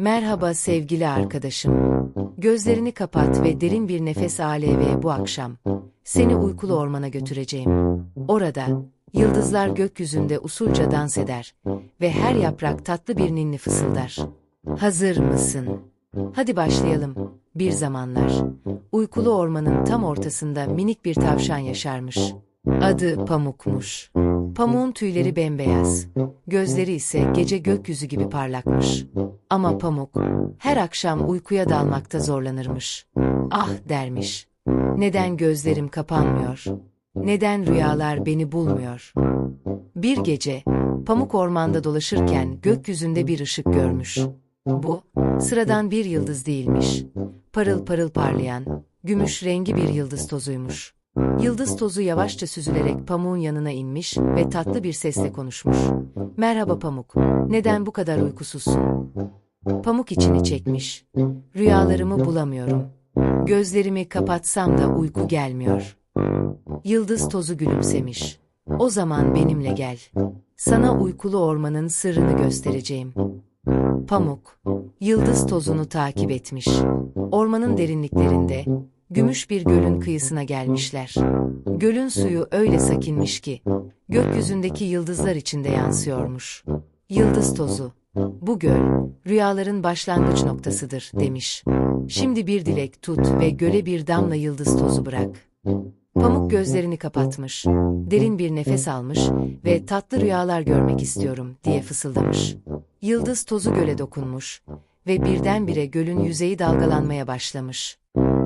Merhaba sevgili arkadaşım. Gözlerini kapat ve derin bir nefes al ve bu akşam seni uykulu ormana götüreceğim. Orada yıldızlar gökyüzünde usulca dans eder ve her yaprak tatlı bir ninni fısıldar. Hazır mısın? Hadi başlayalım. Bir zamanlar uykulu ormanın tam ortasında minik bir tavşan yaşarmış. Adı Pamuk'muş. Pamuğun tüyleri bembeyaz, gözleri ise gece gökyüzü gibi parlakmış. Ama Pamuk her akşam uykuya dalmakta zorlanırmış. Ah dermiş. Neden gözlerim kapanmıyor? Neden rüyalar beni bulmuyor? Bir gece Pamuk ormanda dolaşırken gökyüzünde bir ışık görmüş. Bu sıradan bir yıldız değilmiş. Parıl parıl parlayan, gümüş rengi bir yıldız tozuymuş. Yıldız tozu yavaşça süzülerek pamuğun yanına inmiş ve tatlı bir sesle konuşmuş. Merhaba Pamuk, neden bu kadar uykusuzsun? Pamuk içini çekmiş. Rüyalarımı bulamıyorum. Gözlerimi kapatsam da uyku gelmiyor. Yıldız tozu gülümsemiş. O zaman benimle gel. Sana uykulu ormanın sırrını göstereceğim. Pamuk, yıldız tozunu takip etmiş. Ormanın derinliklerinde, gümüş bir gölün kıyısına gelmişler. Gölün suyu öyle sakinmiş ki, gökyüzündeki yıldızlar içinde yansıyormuş. Yıldız tozu, bu göl, rüyaların başlangıç noktasıdır, demiş. Şimdi bir dilek tut ve göle bir damla yıldız tozu bırak. Pamuk gözlerini kapatmış, derin bir nefes almış ve tatlı rüyalar görmek istiyorum diye fısıldamış. Yıldız tozu göle dokunmuş ve birdenbire gölün yüzeyi dalgalanmaya başlamış.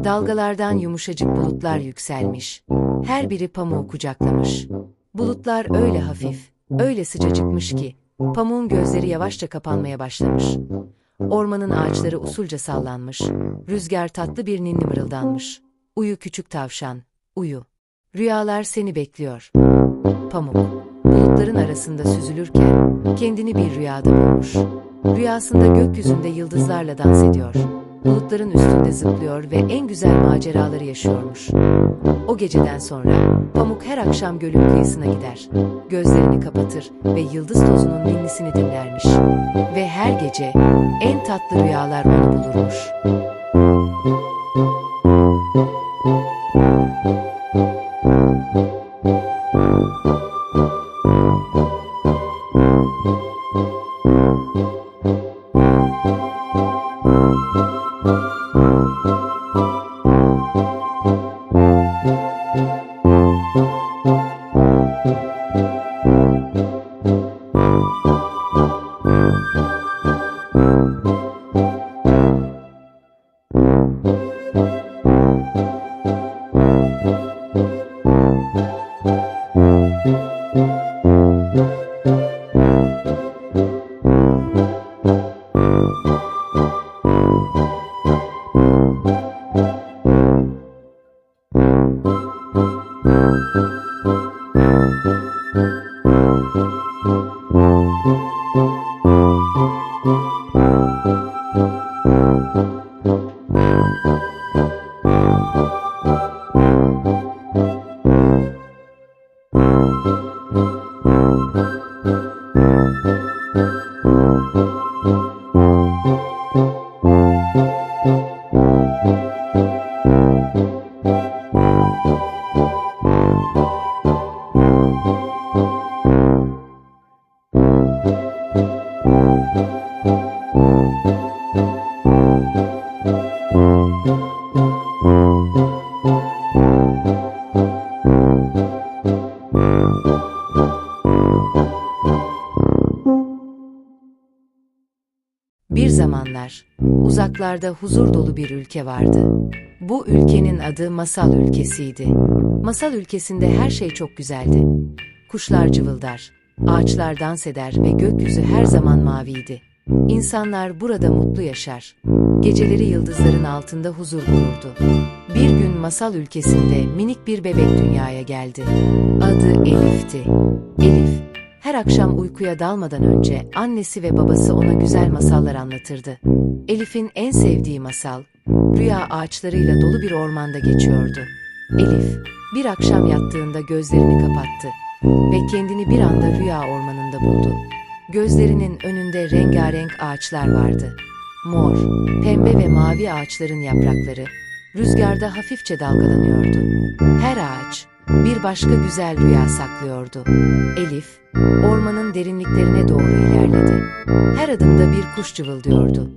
Dalgalardan yumuşacık bulutlar yükselmiş. Her biri pamuğu kucaklamış. Bulutlar öyle hafif, öyle sıcacıkmış ki, pamuğun gözleri yavaşça kapanmaya başlamış. Ormanın ağaçları usulca sallanmış, rüzgar tatlı bir ninni mırıldanmış. Uyu küçük tavşan, uyu. Rüyalar seni bekliyor. Pamuk, bulutların arasında süzülürken kendini bir rüyada bulmuş. Rüyasında gökyüzünde yıldızlarla dans ediyor. Bulutların üstünde zıplıyor ve en güzel maceraları yaşıyormuş. O geceden sonra Pamuk her akşam gölün kıyısına gider. Gözlerini kapatır ve yıldız tozunun ninnisini dinlermiş. Ve her gece en tatlı rüyalar onu bulurmuş. Zamanlar uzaklarda huzur dolu bir ülke vardı. Bu ülkenin adı Masal Ülkesiydi. Masal ülkesinde her şey çok güzeldi. Kuşlar cıvıldar, ağaçlar dans eder ve gökyüzü her zaman maviydi. İnsanlar burada mutlu yaşar. Geceleri yıldızların altında huzur bulurdu. Bir gün masal ülkesinde minik bir bebek dünyaya geldi. Adı Elif'ti. Elif, her akşam uykuya dalmadan önce annesi ve babası ona güzel masallar anlatırdı. Elif'in en sevdiği masal, rüya ağaçlarıyla dolu bir ormanda geçiyordu. Elif, bir akşam yattığında gözlerini kapattı ve kendini bir anda rüya ormanında buldu. Gözlerinin önünde rengarenk ağaçlar vardı. mor, pembe ve mavi ağaçların yaprakları rüzgarda hafifçe dalgalanıyordu. Her ağaç bir başka güzel rüya saklıyordu. Elif, ormanın derinliklerine doğru ilerledi. Her adımda bir kuş cıvıldıyordu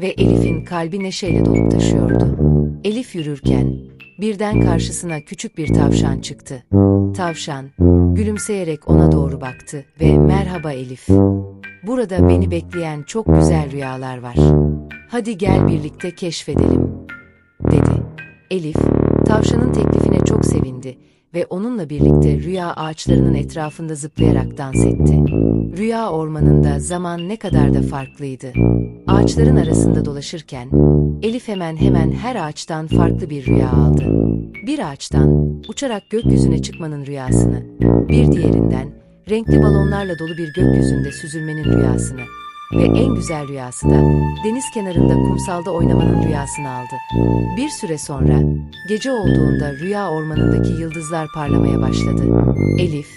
ve Elif'in kalbi neşeyle dolup taşıyordu. Elif yürürken birden karşısına küçük bir tavşan çıktı. Tavşan gülümseyerek ona doğru baktı ve "Merhaba Elif. Burada beni bekleyen çok güzel rüyalar var. Hadi gel birlikte keşfedelim." dedi. Elif, tavşanın teklifine çok sevindi ve onunla birlikte rüya ağaçlarının etrafında zıplayarak dans etti. Rüya ormanında zaman ne kadar da farklıydı. Ağaçların arasında dolaşırken Elif hemen hemen her ağaçtan farklı bir rüya aldı. Bir ağaçtan uçarak gökyüzüne çıkmanın rüyasını, bir diğerinden renkli balonlarla dolu bir gökyüzünde süzülmenin rüyasını ve en güzel rüyası da deniz kenarında kumsalda oynamanın rüyasını aldı. Bir süre sonra gece olduğunda rüya ormanındaki yıldızlar parlamaya başladı. Elif,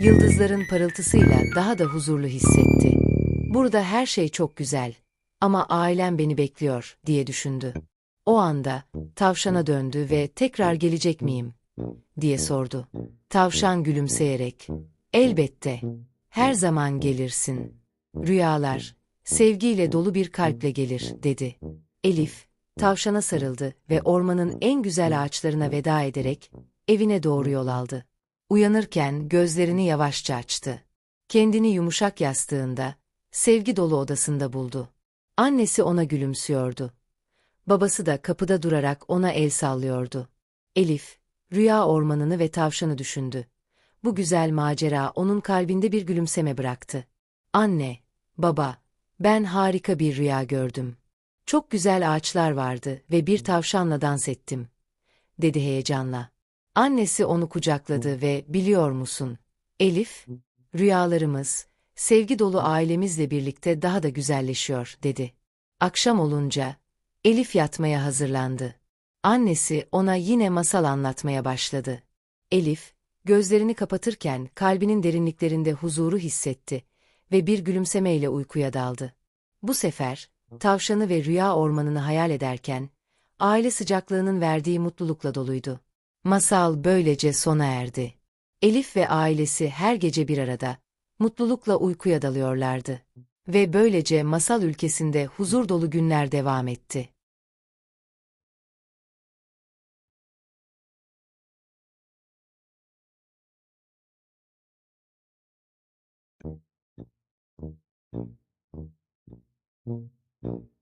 yıldızların parıltısıyla daha da huzurlu hissetti. Burada her şey çok güzel ama ailem beni bekliyor diye düşündü. O anda tavşana döndü ve tekrar gelecek miyim diye sordu. Tavşan gülümseyerek elbette her zaman gelirsin. Rüyalar sevgiyle dolu bir kalple gelir dedi. Elif tavşana sarıldı ve ormanın en güzel ağaçlarına veda ederek evine doğru yol aldı. Uyanırken gözlerini yavaşça açtı. Kendini yumuşak yastığında sevgi dolu odasında buldu. Annesi ona gülümsüyordu. Babası da kapıda durarak ona el sallıyordu. Elif, rüya ormanını ve tavşanı düşündü. Bu güzel macera onun kalbinde bir gülümseme bıraktı. Anne, baba, ben harika bir rüya gördüm. Çok güzel ağaçlar vardı ve bir tavşanla dans ettim, dedi heyecanla. Annesi onu kucakladı ve biliyor musun, Elif, rüyalarımız, sevgi dolu ailemizle birlikte daha da güzelleşiyor, dedi. Akşam olunca, Elif yatmaya hazırlandı. Annesi ona yine masal anlatmaya başladı. Elif, gözlerini kapatırken kalbinin derinliklerinde huzuru hissetti ve bir gülümsemeyle uykuya daldı. Bu sefer, tavşanı ve rüya ormanını hayal ederken, aile sıcaklığının verdiği mutlulukla doluydu. Masal böylece sona erdi. Elif ve ailesi her gece bir arada, mutlulukla uykuya dalıyorlardı. Ve böylece masal ülkesinde huzur dolu günler devam etti. Mm-hmm.